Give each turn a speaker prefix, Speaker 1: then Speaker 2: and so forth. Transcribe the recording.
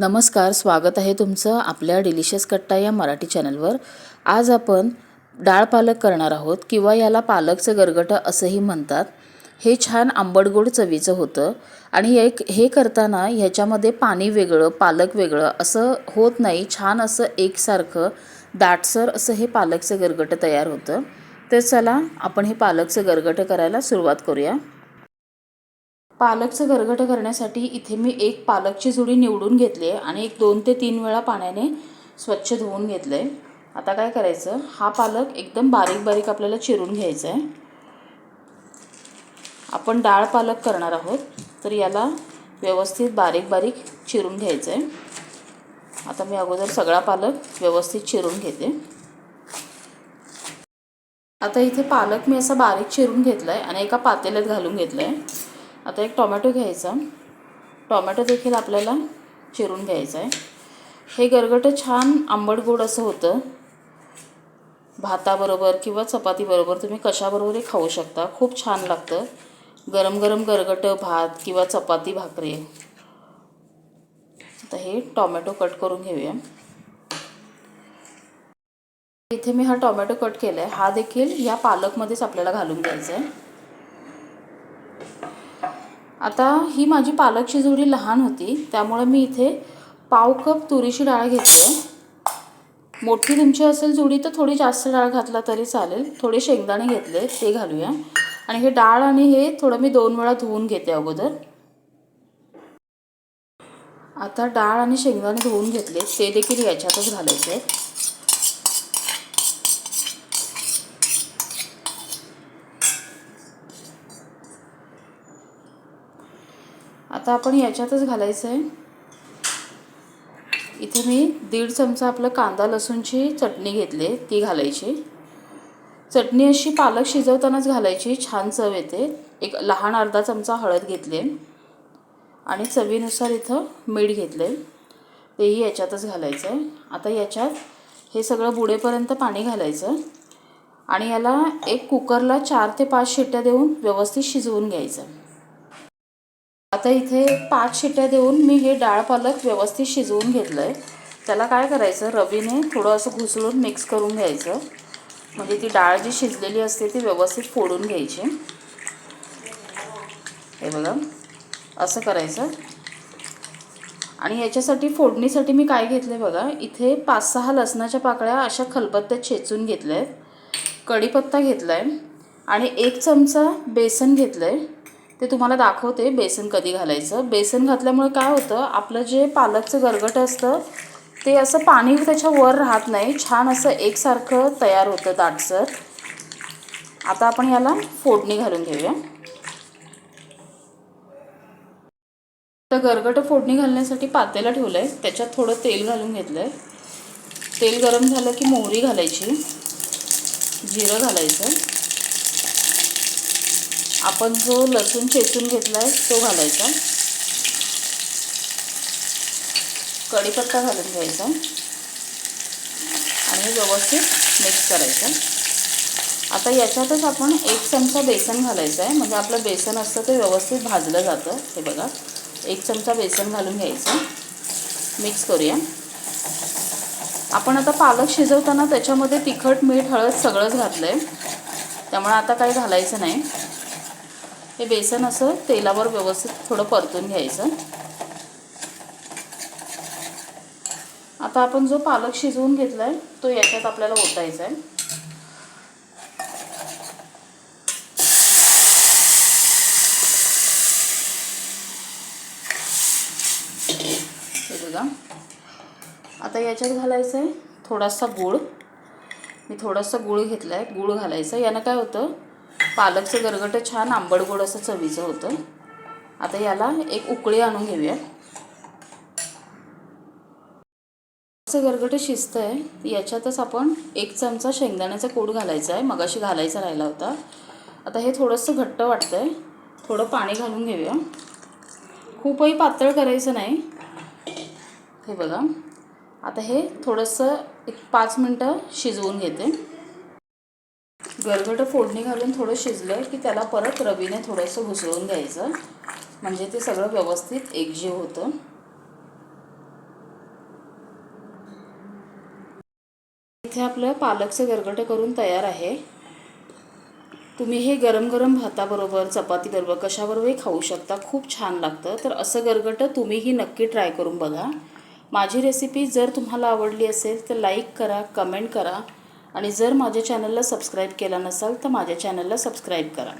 Speaker 1: नमस्कार स्वागत आहे तुमचं आपल्या डिलिशियस कट्टा या मराठी चॅनलवर. आज आपण डाळ पालक करणार आहोत किंवा याला पालकचं गरगटं असंही म्हणतात. हे छान आंबटगोड चवीचं होतं आणि एक हे करताना ह्याच्यामध्ये पाणी वेगळं पालक वेगळं असं होत नाही. छान असं एकसारखं दाटसर असं हे पालकचं गरगटं तयार होतं. तर चला आपण हे पालकचं गरगटं करायला सुरुवात करूया. पालकचं गरगटं करण्यासाठी इथे मी एक पालकची जुडी निवडून घेतली आहे आणि एक दोन ते तीन वेळा पाण्याने स्वच्छ धुवून घेतलं आहे आता काय करायचं? हा पालक एकदम बारीक बारीक आपल्याला चिरून घ्यायचा आहे आपण डाळ पालक करणार आहोत तर याला व्यवस्थित बारीक बारीक चिरून घ्यायचं आहे आता मी अगोदर सगळा पालक व्यवस्थित चिरून घेते. आता इथे पालक मी असा बारीक चिरून घेतला आहे आणि एका पातेल्यात घालून घेतलं आहे आता एक टोमॅटो घ्यायचा. टोमॅटो देखील आपल्याला चिरून घ्यायचा आहे हे गरगटं छान आंबट गोड असं होतं. भाताबरोबर किंवा चपातीबरोबर तुम्ही कशाबरोबरही खाऊ शकता. खूप छान लागतं. गरम गरम गरगटं भात किंवा चपाती भाकरी. आता हे टोमॅटो कट करून घेऊया. इथे मी हा टोमॅटो कट केला आहे हा देखील या पालकमध्येच आपल्याला घालून घ्यायचा आहे आता ही माझी पालकची जुडी लहान होती त्यामुळे मी इथे पाव कप तुरीची डाळ घेतली मोठी तुमची असेल जुडी तर थोडी जास्त डाळ घातला तरी चालेल. थोडे शेंगदाणे घेतले ते घालूया. आणि हे डाळ आणि हे थोडं मी दोन वेळा धुवून घेते अगोदर. आता डाळ आणि शेंगदाणे धुवून घेतले ते देखील याच्यातच घालायचे आता आपण याच्यातच घालायचं आहे इथे मी दीड चमचा आपलं कांदा लसूणची चटणी घेतली ती घालायची. चटणी अशी पालक शिजवतानाच घालायची छान चव येते. एक लहान अर्धा चमचा हळद घेतले आणि चवीनुसार इथं मीठ घेतले तेही याच्यातच घालायचं आहे आता याच्यात हे सगळं बुडेपर्यंत पाणी घालायचं. आणि याला एक कुकरला चार ते पाच शिट्ट्या देऊन व्यवस्थित शिजवून घ्यायचं. आता इथे पाच शिट्ट्या देऊन मी हे डाळ पालक व्यवस्थित शिजवून घेतलं आहे त्याला काय करायचं रवीने थोडं असं घुसळून मिक्स करून घ्यायचं. म्हणजे ती डाळ जी शिजलेली असते ती व्यवस्थित फोडून घ्यायची. हे बघा असं करायचं. आणि याच्यासाठी फोडणीसाठी मी काय घेतलं आहे बघा इथे पाच सहा लसणाच्या पाकळ्या अशा खलबत्त्यात छेचून घेतल्या. आहेत कढीपत्ता घेतला आहे आणि एक चमचा बेसन घेतलं आहे ते तुम्हाला दाखवते बेसन कधी घालायचं. बेसन घातल्यामुळे काय होतं आपलं जे पालकचं गरगट असतं ते असं पाणी त्याच्या वर राहत नाही. छान असं एकसारखं तयार होतं दाटसर. आता आपण याला फोडणी घालून घेऊया. तर गरगटं फोडणी घालण्यासाठी पातेला ठेवलं आहे त्याच्यात थोडं तेल घालून घेतलं आहे तेल गरम झालं की मोहरी घालायची. जिरं घालायचं. आपण जो लसूण चेचून घेतला आहे तो घालायचा. कढीपत्ता घालून घ्यायचा. आणि व्यवस्थित मिक्स करायचं. आता याच्यातच आपण एक चमचा बेसन घालायचं आहे. म्हणजे आपलं बेसन असतं ते व्यवस्थित भाजलं जातं. हे बघा. एक चमचा बेसन घालून घ्यायचं. मिक्स करूया. आपण आता पालक शिजवताना त्याच्यामध्ये तिखट मीठ हळद सगळंच घातलं आहे त्यामुळे आता काही घालायचं नाही. हे बेसन असं तेलावर व्यवस्थित थोडं परतून घ्यायचं. आता आपण जो पालक शिजवून घेतला आहे तो याच्यात आपल्याला ओतायचा आहे. बघा. आता याच्यात घालायचं आहे थोडासा गूळ. मी थोडासा गूळ घेतला आहे गूळ घालायचं. यानं काय होतं पालकचं गरगटं छान आंबड गोड असं चवीचं होतं. आता याला एक उकळी आणून घेऊया. असं गरगटं शिजतं आहे याच्यातच आपण एक चमचा शेंगदाण्याचा कूड घालायचा आहे मगाशी घालायचा राहिला होता. आता हे थोडंसं घट्ट वाटतं आहे थोडं पाणी घालून घेऊया. खूपही पातळ करायचं नाही. हे बघा. आता हे थोडंसं एक पाच मिनटं शिजवून घेते. गरगट फोडणी घालून थोडं शिजलं की त्याला परत रवीने थोडंसं घुसळून द्यायचं म्हणजे ते सगळं व्यवस्थित एकजीव होतं. इथे आपलं पालकचं गरगटं करून तयार आहे. तुम्ही हे गरम गरम भाताबरोबर चपातीबरोबर कशाबरोबरही खाऊ शकता. खूप छान लागतं. तर असं गरगटं तुम्हीही नक्की ट्राय करून बघा. माझी रेसिपी जर तुम्हाला आवडली असेल तर लाईक करा कमेंट करा. आणि जर माझ्या चॅनलला सबस्क्राईब केला नसाल तर माझ्या चॅनलला सबस्क्राईब करा.